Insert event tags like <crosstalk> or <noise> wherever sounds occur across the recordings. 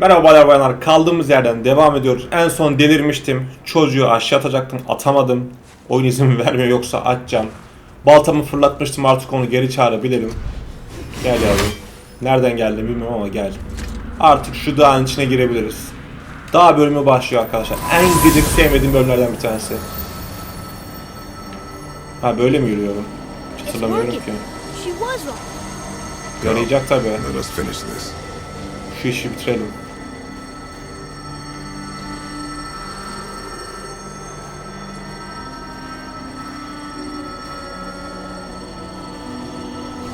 Merhaba baylar bayanlar. Kaldığımız yerden devam ediyoruz. En son delirmiştim. Çocuğu aşağı atacaktım. Atamadım. Oyun izin vermiyor yoksa atacağım. Baltamı fırlatmıştım artık onu geri çağırabilirim. Gel yavrum. Nereden geldi bilmiyorum ama gel. Artık şu dağın içine girebiliriz. Dağ bölümü başlıyor arkadaşlar. En gıcık sevmediğim bölümlerden bir tanesi. Ha böyle mi yürüyorum? Hiç hatırlamıyorum ki. Yarayacak tabii. Şu işi bitirelim.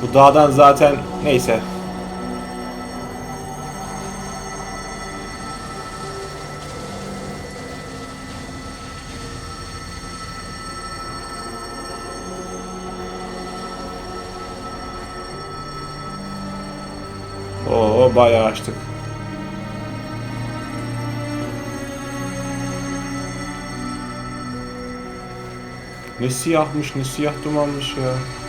Bu dağdan zaten neyse. Oo bayağı açtık. Ne siyahmış, ne siyah dumanmış ya.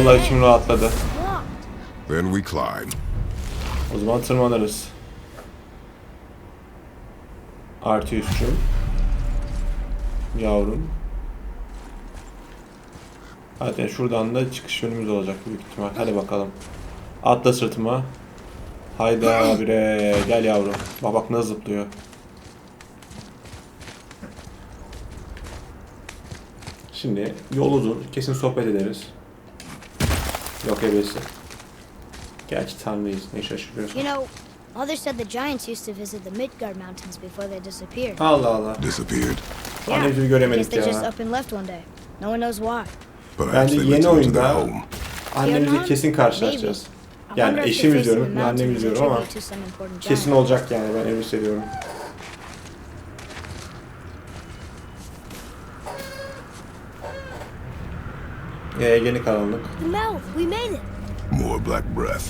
Vallahi içim rahatladı. Then we climb. O zaman tırmanırız. Artı üstüm. Yavrum. Zaten şuradan da çıkış yönümüz olacak büyük ihtimal. Hadi bakalım. Atla sırtıma. Hayda bire. Gel yavrum. Bak bak nasıl zıplıyor. Şimdi yol uzun. Kesin sohbet ederiz. Yok ebesi. Gerçi tanrıyız. Ne şaşırıyorsun. You know, Mother said the giants used to visit the Midgard Mountains before they disappeared. Allah Allah. Disappeared. I guess göremedik they just ya. up and left one day. No one knows why. Perhaps Bence they yeni returned to their oyunda home. annemizi kesin karşılaşacağız. Yani eşim the face of izliyorum, the bir mountain annem is a izliyorum ama kesin olacak yani ben öyle hissediyorum. Ee, yeni karanlık. More black breath.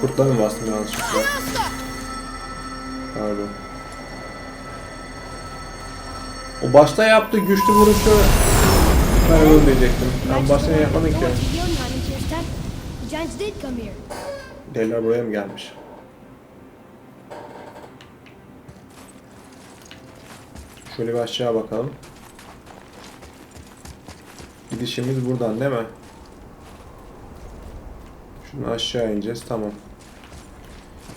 Kurtlar mı bastım yanlışlıkla? Pardon. O başta yaptığı güçlü vuruşu ben öyle diyecektim. Ben başta ne yapmadın ki? Here. Deliler buraya mı gelmiş? Şöyle bir aşağı bakalım. Gidişimiz buradan değil mi? Şunu aşağı ineceğiz. Tamam.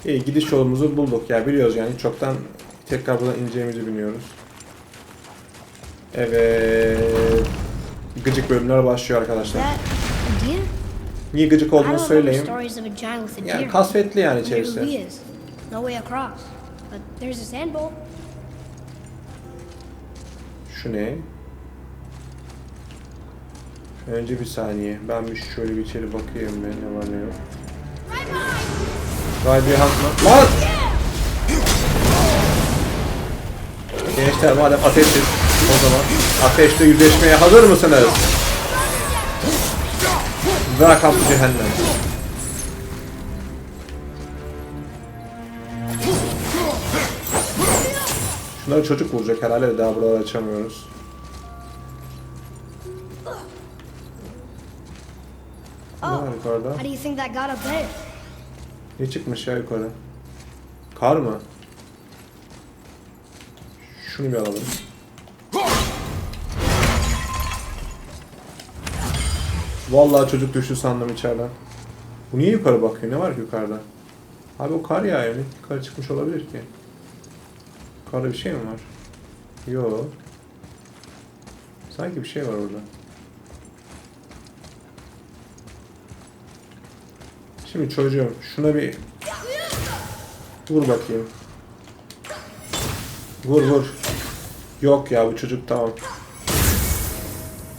İyi gidiş yolumuzu bulduk. Ya biliyoruz yani çoktan tekrar buradan ineceğimizi biliyoruz. Evet. Gıcık bölümler başlıyor arkadaşlar. Niye gıcık olduğunu söyleyeyim. Yani kasvetli yani içerisi. Şu ne? Önce bir saniye. Ben bir şöyle bir içeri bakayım ben ne var ne yok. Bir hakma. Lan! Gençler madem ateşiz o zaman ateşle yüzleşmeye hazır mısınız? Welcome to cehennem. Şunları çocuk vuracak herhalde de daha buraları açamıyoruz. Ne var yukarıda? Ne çıkmış ya yukarı? Kar mı? Şunu bir alalım. Vallahi çocuk düştü sandım içeriden. Bu niye yukarı bakıyor? Ne var ki yukarıda? Abi o kar yağıyor. Ne yukarı çıkmış olabilir ki? Yukarıda bir şey mi var? Yo. Sanki bir şey var orada. Şimdi çocuğum şuna bir vur bakayım. Vur vur. Yok ya bu çocuk tamam.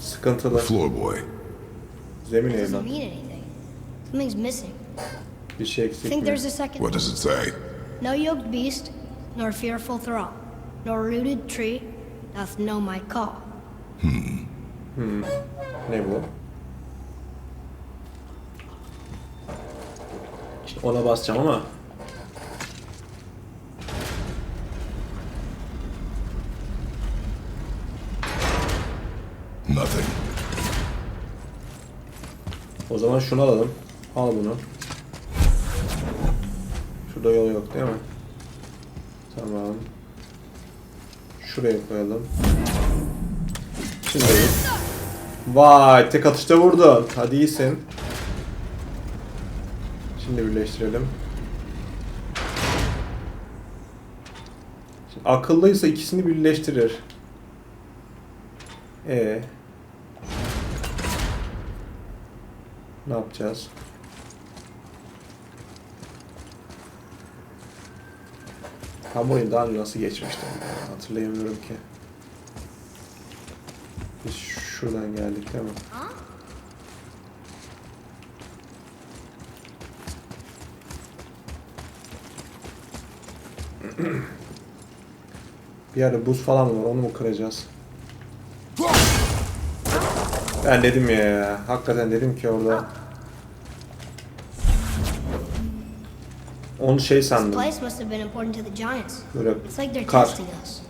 Sıkıntılı. Floor boy. Zemin evlat. Bir şey eksik think mi? there's a second. What does it say? No yoked beast, nor fearful thrall, nor rooted tree doth know my call. Ne bu? Ona basacağım ama. Nothing. O zaman şunu alalım. Al bunu. Şurada yol yok değil mi? Tamam. Şuraya koyalım. Şimdi Vay tek atışta vurdun. Hadi iyisin. Şimdi birleştirelim. Şimdi akıllıysa ikisini birleştirir. E Ne yapacağız? Oyunu daha önce nasıl geçmiştim ya? Hatırlayamıyorum ki. Biz şuradan geldik değil mi? <clears throat> Bir yerde buz falan var onu mu kıracağız? Ben dedim ya, hakikaten dedim ki orada onu şey This sandım. place must have been important to the Giants. Böyle It's like they're kar. testing us.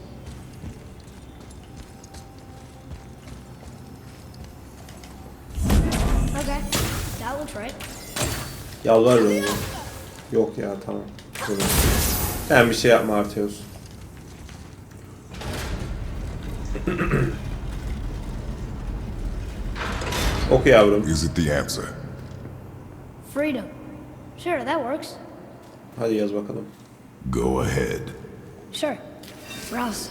Okay, that looks right. Yalvarıyorum. Yok ya tamam. Dur. Sen bir şey yapma Arteus. <clears throat> Oku yavrum. Is it the answer? Freedom. Sure, that works. Hadi yaz bakalım. Go ahead. Sure. Rouse.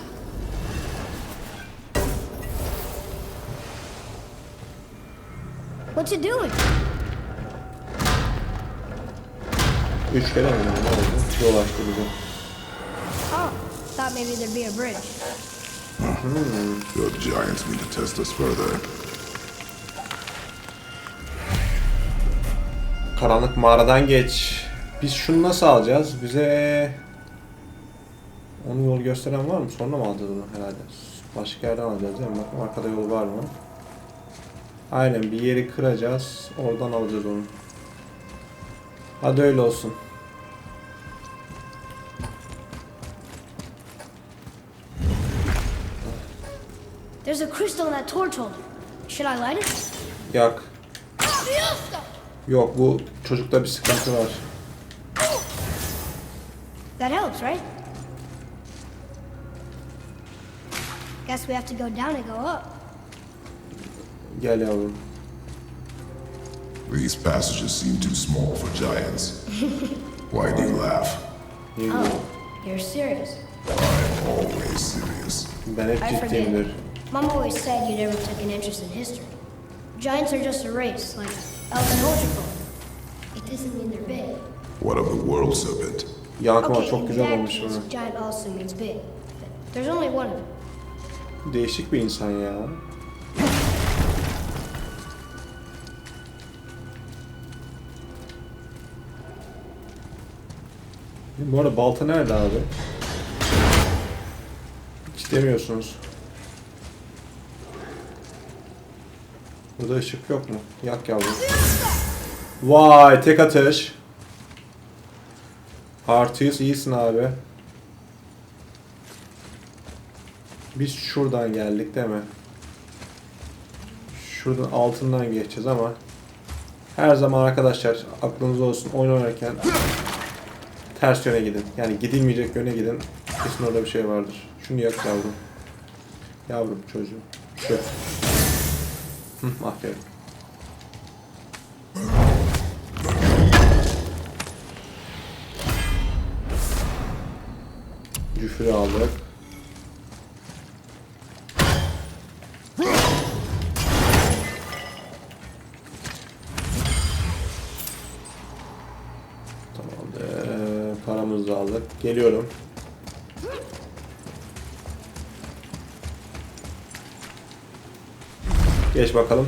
What's it doing? Üç kere mi? Ne oldu? Yol açtı bize. Oh, thought maybe there'd be a bridge. The Giants need to test us further. Karanlık mağaradan geç. Biz şunu nasıl alacağız? Bize onu yol gösteren var mı? Sonra mı alacağız onu herhalde? Başka yerden alacağız değil mi? Bakın arkada yol var mı? Aynen bir yeri kıracağız. Oradan alacağız onu. Hadi öyle olsun. There's a crystal in that torch holder. Should I light it? Yak. Yok bu çocukta bir sıkıntı var. That helps, right? Guess we have to go down and go up. Gel yavrum. These passages seem too small for giants. <laughs> Why do you laugh? İyi Oh, gidiyor. you're serious. I'm always serious. Ben hep I forget. Mom always said you never took an interest in history. Giants are just a race, like elven Ultraphone. It doesn't mean they're big. What of the world serpent? Yankıma Okay, çok güzel olmuş bunu. Değişik bir insan ya. Bu arada balta nerede abi? Hiç demiyorsunuz. Burada ışık yok mu? Yak yavrum. Vay tek atış. Artius iyisin abi. Biz şuradan geldik değil mi? Şuradan altından geçeceğiz ama her zaman arkadaşlar aklınızda olsun oyun oynarken ters yöne gidin. Yani gidilmeyecek yöne gidin. Kesin orada bir şey vardır. Şunu yak yavrum. Yavrum çocuğum. Şu. Hı. Cüfürü aldık. Tamamdır. Paramızı aldık. Geliyorum. Geç bakalım.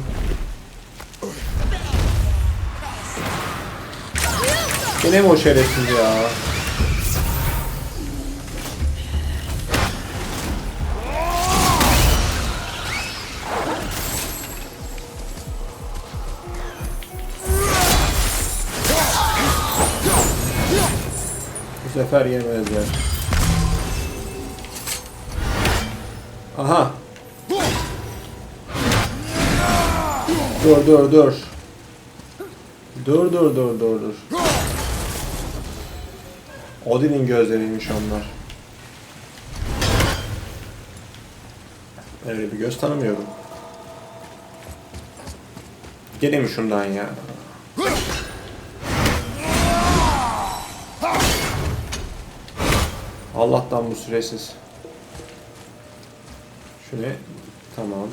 Yine mi o şerefsiz ya? Sefer yemezler. Aha. Dur dur dur. Dur dur dur dur dur. Odin'in gözleriymiş onlar. Öyle bir göz tanımıyorum. Mi şundan ya? Allah'tan bu süresiz. Şu? Tamam.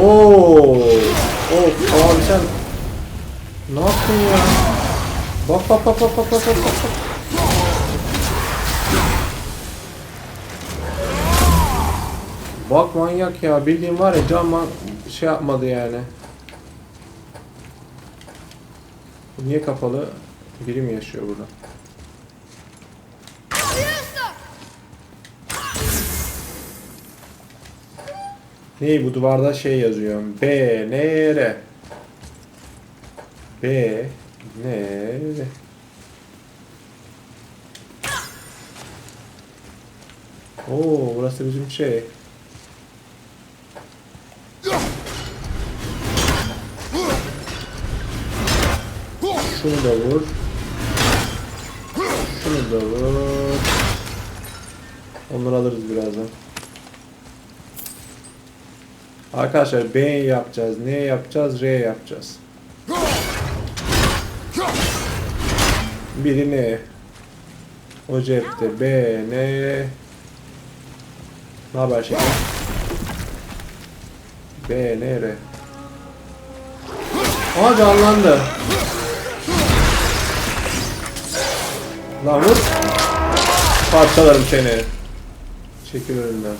Oo! Of abi sen ne yaptın ya? Bak bak bak bak bak bak bak bak. Bak manyak ya bildiğin var ya can şey yapmadı yani. Niye kapalı? Biri mi yaşıyor burada? Ney bu duvarda şey yazıyor. B N R. B N R. Oo burası bizim şey. Şunu da vur. Şunu da vur. Onları alırız birazdan. Arkadaşlar B yapacağız, N yapacağız, R yapacağız. Biri N. O cepte B, N. Ne haber şeker? B, N, R. Aa canlandı. Lan vur. Parçalarım seni. Çekil önümden.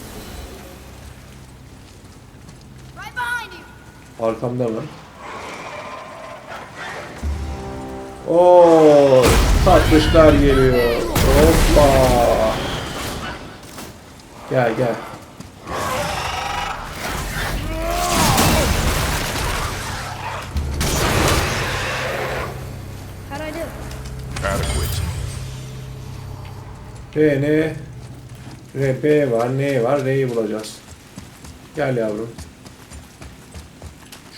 Arkamda mı? Oo, tatlışlar geliyor. Hoppa. Gel gel. B ne? R, B var, N var, R'yi bulacağız. Gel yavrum.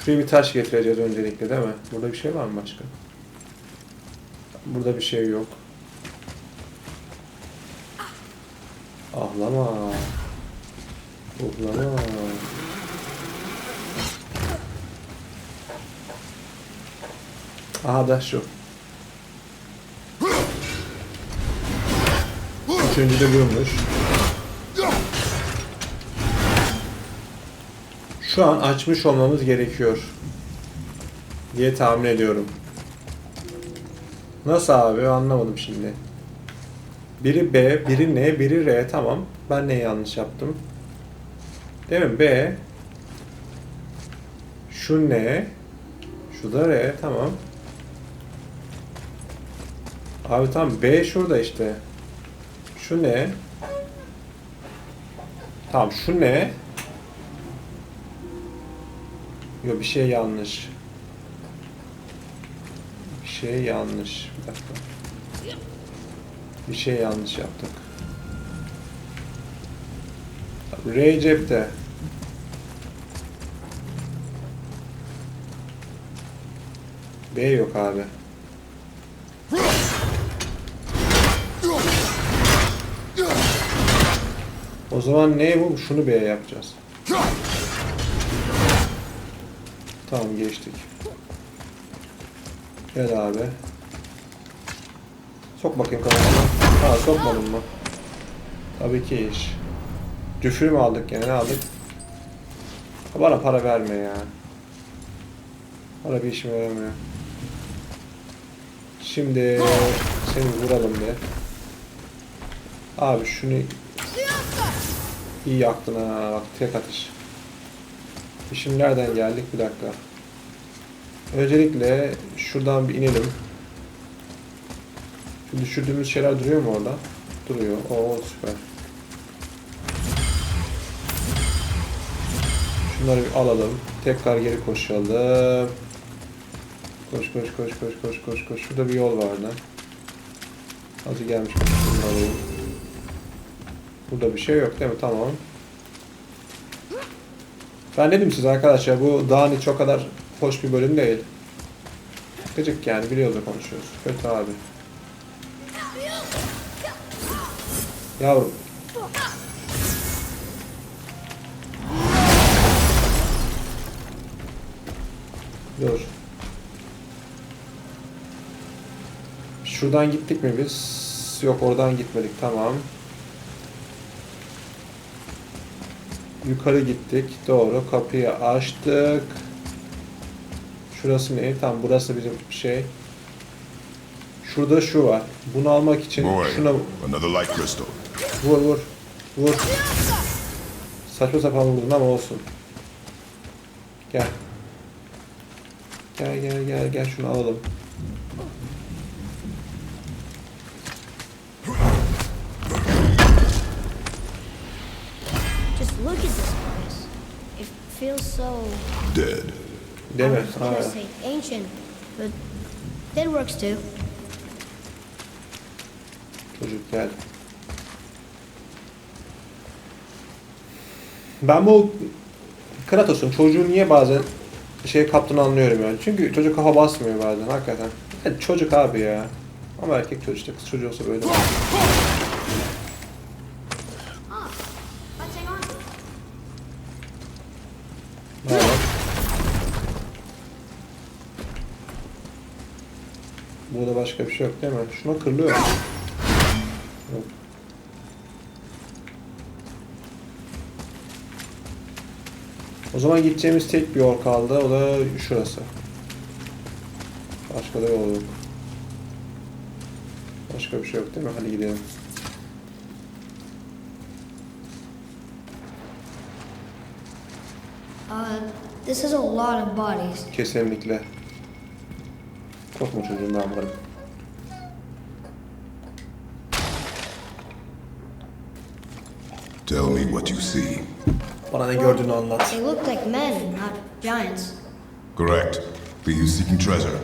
Şuraya bir taş getireceğiz öncelikle değil mi? Burada bir şey var mı başka? Burada bir şey yok. Ahlama. Uhlama. Aha da şu. Üçüncü de buymuş. Şu an açmış olmamız gerekiyor. Diye tahmin ediyorum. Nasıl abi anlamadım şimdi. Biri B, biri N, biri R tamam. Ben ne yanlış yaptım? Değil mi? B. Şu N. Şu da R tamam. Abi tamam B şurada işte. Şu ne? Tamam şu ne? Yok bir şey yanlış. Bir şey yanlış. Bir dakika. Bir şey yanlış yaptık. R cepte. B yok abi. O zaman ne bu? Şunu B yapacağız. Tamam geçtik. Gel abi. Sok bakayım kafana. Ha sokmadın mı? Tabii ki iş. Küfür mü aldık yani ne aldık? Bana para verme ya. Para bir işime yaramıyor. Şimdi seni vuralım bir. Abi şunu iyi yaktın ha bak tek atış. Şimdi nereden geldik bir dakika. Öncelikle şuradan bir inelim. Şu düşürdüğümüz şeyler duruyor mu orada? Duruyor. Oo süper. Şunları bir alalım. Tekrar geri koşalım. Koş koş koş koş koş koş koş. Şurada bir yol vardı. Hadi gelmiş. Şunu alayım. Burada bir şey yok değil mi? Tamam. Ben dedim size arkadaşlar bu dağın içi o kadar hoş bir bölüm değil. Gıcık yani biliyoruz konuşuyoruz. Kötü abi. Yavrum. Dur. Şuradan gittik mi biz? Yok oradan gitmedik tamam. Yukarı gittik. Doğru. Kapıyı açtık. Şurası ne? Tamam burası bizim şey. Şurada şu var. Bunu almak için Boy, şuna another light crystal. vur vur. Vur. Saçma sapan vurdun ama olsun. Gel. Gel gel gel gel şunu alalım. So. Dead. Değil I mi? was gonna say ancient, but that works too. Çocuk gel. Ben bu Kratos'un çocuğu niye bazen şey kaptığını anlıyorum yani. Çünkü çocuk kafa basmıyor bazen hakikaten. Yani çocuk abi ya. Ama erkek çocuk işte kız çocuğu olsa böyle. Let's hang on. Ne var? Burada başka bir şey yok değil mi? Şuna kırılıyor. Yok. O zaman gideceğimiz tek bir yol kaldı. O da şurası. Başka da yol yok. Başka bir şey yok değil mi? Hadi gidelim. Uh, this is a lot of bodies. Kesinlikle. Korkma çocuğum ben varım. Tell me what you see. Bana ne gördüğünü anlat. They look like men, not giants. Correct. For you seeking treasure.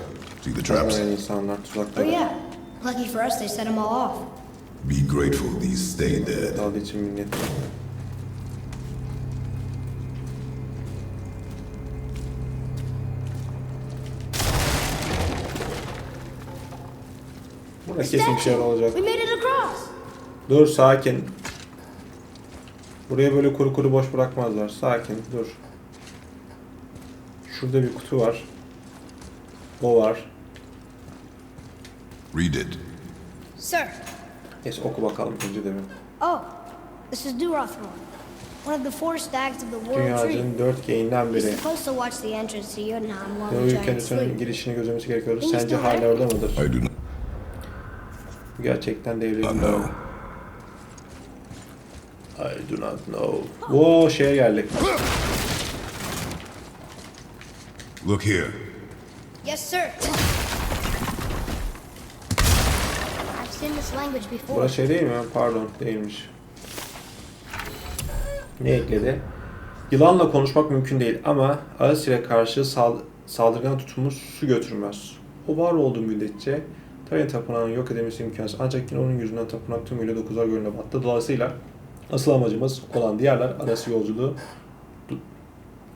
See the traps? Olmayan insanlar Oh tuzakları. yeah. Lucky for us, they set them all off. Be grateful these stay dead. Daldığı için minnet. Burada kesin bir şeyler olacak. We made it across. Dur sakin. Buraya böyle kuru kuru boş bırakmazlar. Sakin dur. Şurada bir kutu var. O var. Read it. Sir. Neyse oku bakalım önce de bir. Oh, this is Durothron, one of the four stags of the World Tree. Dünyanın dört geyinden biri. supposed to watch the entrance to Jotunheim while the o giants kendisinin girişini gözlemesi gerekiyordu. He's Sence hala orada mıdır? I do not Gerçekten devre not bir know. I do not know. Oo şeye geldik. Look here. Yes, sir. I've seen this language before. Burası şey değil mi? Pardon değilmiş. Ne ekledi? Yılanla konuşmak mümkün değil ama Aresir'e karşı sal saldırgan tutumumuz su götürmez. O var olduğu müddetçe Tarin Tapınağı'nın yok edilmesi imkansız. Ancak yine onun yüzünden tapınak tümüyle dokuzlar gölüne battı. Dolayısıyla asıl amacımız olan diğerler arası yolculuğu du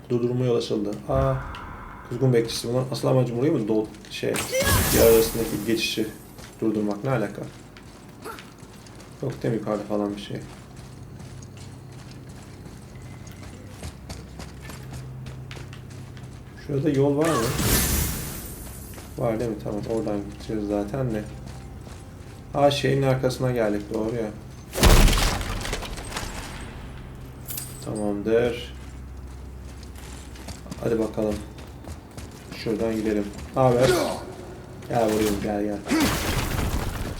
durdurmaya yol açıldı. Aa, kuzgun bekçisi bunlar. Asıl amacım burayı mı? Dol şey, diğer arasındaki geçişi durdurmak. Ne alaka? Yok değil mi yukarıda falan bir şey? Şurada yol var mı? Var değil mi? Tamam oradan gideceğiz zaten de. Ha şeyin arkasına geldik doğru ya. Tamamdır. Hadi bakalım. Şuradan gidelim. Haber. Gel vurayım gel gel.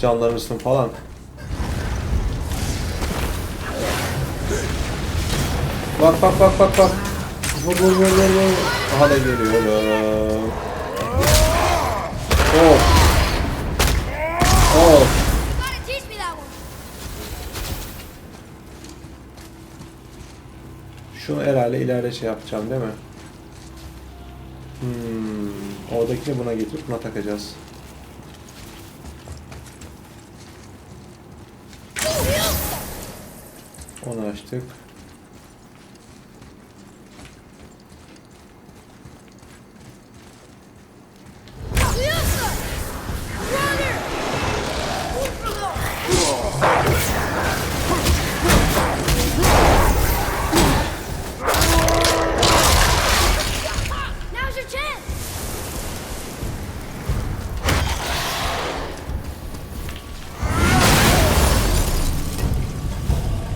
Canlanırsın falan. Bak bak bak bak bak. Vur vur vur vur. Aha da geliyorum. Of. Of. Gotta teach me that one. Herhalde ileride şey yapacağım değil mi? Hmm, oradakini buna getirip buna takacağız. Onu açtık.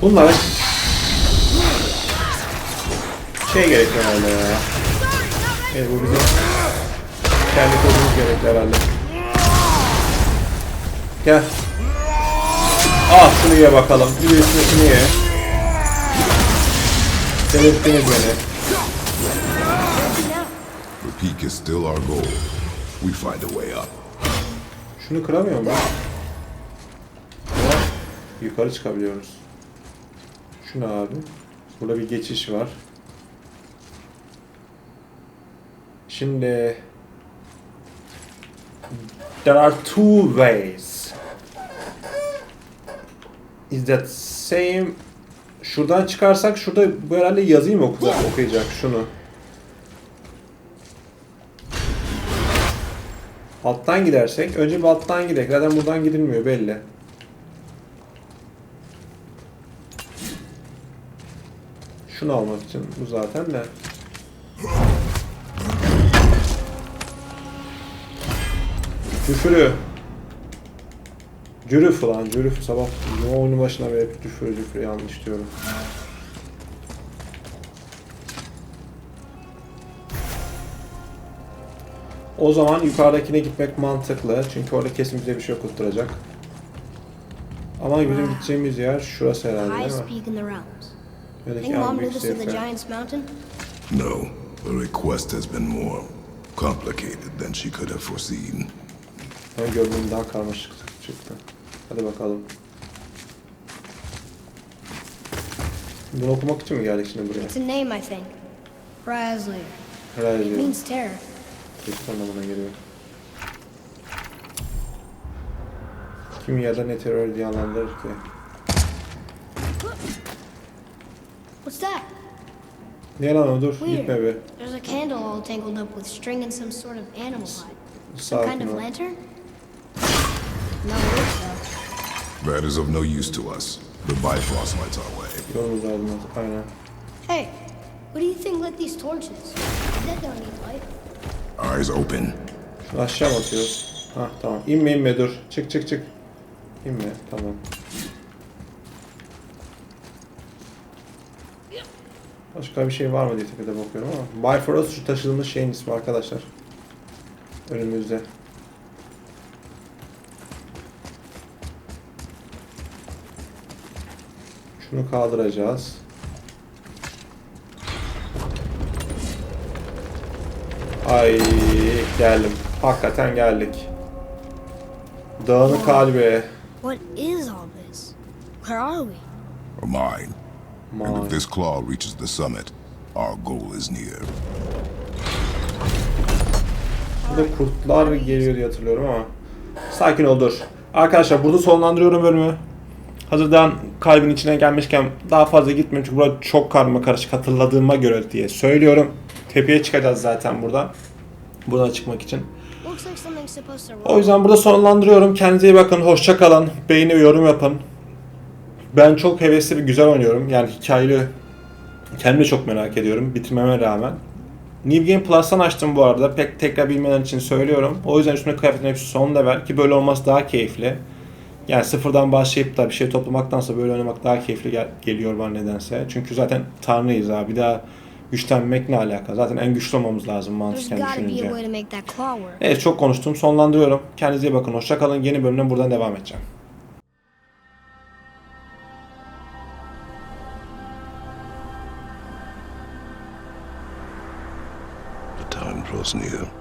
Bunlar şey gerek herhalde ya. Evet bu bizim kendi kodumuz gerekli herhalde. Gel. Ah şunu ye bakalım. Bir de üstüne şunu ye. Delirttiniz beni. The peak is still our goal. We find a way up. Şunu kıramıyor mu? Yukarı çıkabiliyoruz. Şunu abi. Burada bir geçiş var. Şimdi There are two ways. Is that same? Şuradan çıkarsak şurada bu herhalde yazıyı mı okuyacak, okuyacak şunu? Alttan gidersek, önce bir alttan gidelim. Zaten buradan gidilmiyor belli. Şunu almak için bu zaten de. Cüfürü. Cürüf lan cürüf sabah ne oyunun başına beri hep cüfürü cüfürü yanlış diyorum. O zaman yukarıdakine gitmek mantıklı. Çünkü orada kesin bize bir şey okutturacak. Ama bizim gideceğimiz yer şurası herhalde değil mi? Yöndeki Think en Mom büyük knew this of the. Giants Mountain? No, the request has been more complicated than she could have foreseen. Ben gördüğüm daha karmaşık çıktı. Hadi bakalım. Bunu okumak için mi geldik şimdi buraya? It's a name, I think. Razzler. Herhalde It means terror. Çocuk anlamına geliyor. Kim ya da ne terör diye anlandırır ki? What's that? Ne lan o dur Weird. gitme be. There's a candle all tangled up with string and some sort of animal hide. Some kind of ol. lantern? No though. That is of no use to us. The Bifrost lights our way. Yolumuz aydınlat. Aynen. Hey, what do you think lit these torches? That don't need light. Eyes open. Şunu aşağı mı atıyoruz? Hah tamam. İnme inme dur. Çık çık çık. İnme tamam. Başka bir şey var mı diye tepede bakıyorum ama. Bifrost şu taşıdığımız şeyin ismi arkadaşlar. Önümüzde. Şunu kaldıracağız. Ay geldim. Hakikaten geldik. Dağınık kalbi. What is all this? Where are we? A mine. And if this claw reaches the summit, our goal is near. Burada kurtlar geliyor diye hatırlıyorum ama. Sakin ol dur. Arkadaşlar burada sonlandırıyorum bölümü. Hazırdan kalbin içine gelmişken daha fazla gitmiyorum çünkü burada çok karma karışık hatırladığıma göre diye söylüyorum. Tepeye çıkacağız zaten burada. Buradan çıkmak için. Looks like something's supposed to roll. O yüzden burada sonlandırıyorum. Kendinize iyi bakın. Hoşça kalın. Beğeni ve yorum yapın. Ben çok hevesli ve güzel oynuyorum. Yani hikayeli kendimi çok merak ediyorum. Bitirmeme rağmen. New Game Plus'tan açtım bu arada. Pek tekrar bilmeyen için söylüyorum. O yüzden üstüne kıyafetin hepsi son level ki böyle olması daha keyifli. Yani sıfırdan başlayıp da bir şey toplamaktansa böyle oynamak daha keyifli gel- geliyor bana nedense. Çünkü zaten tanrıyız abi. Bir daha güçlenmek ne alaka? Zaten en güçlü olmamız lazım mantıken düşününce. Evet çok konuştum. Sonlandırıyorum. Kendinize iyi bakın. Hoşçakalın. Yeni bölümden buradan devam edeceğim. The time draws near.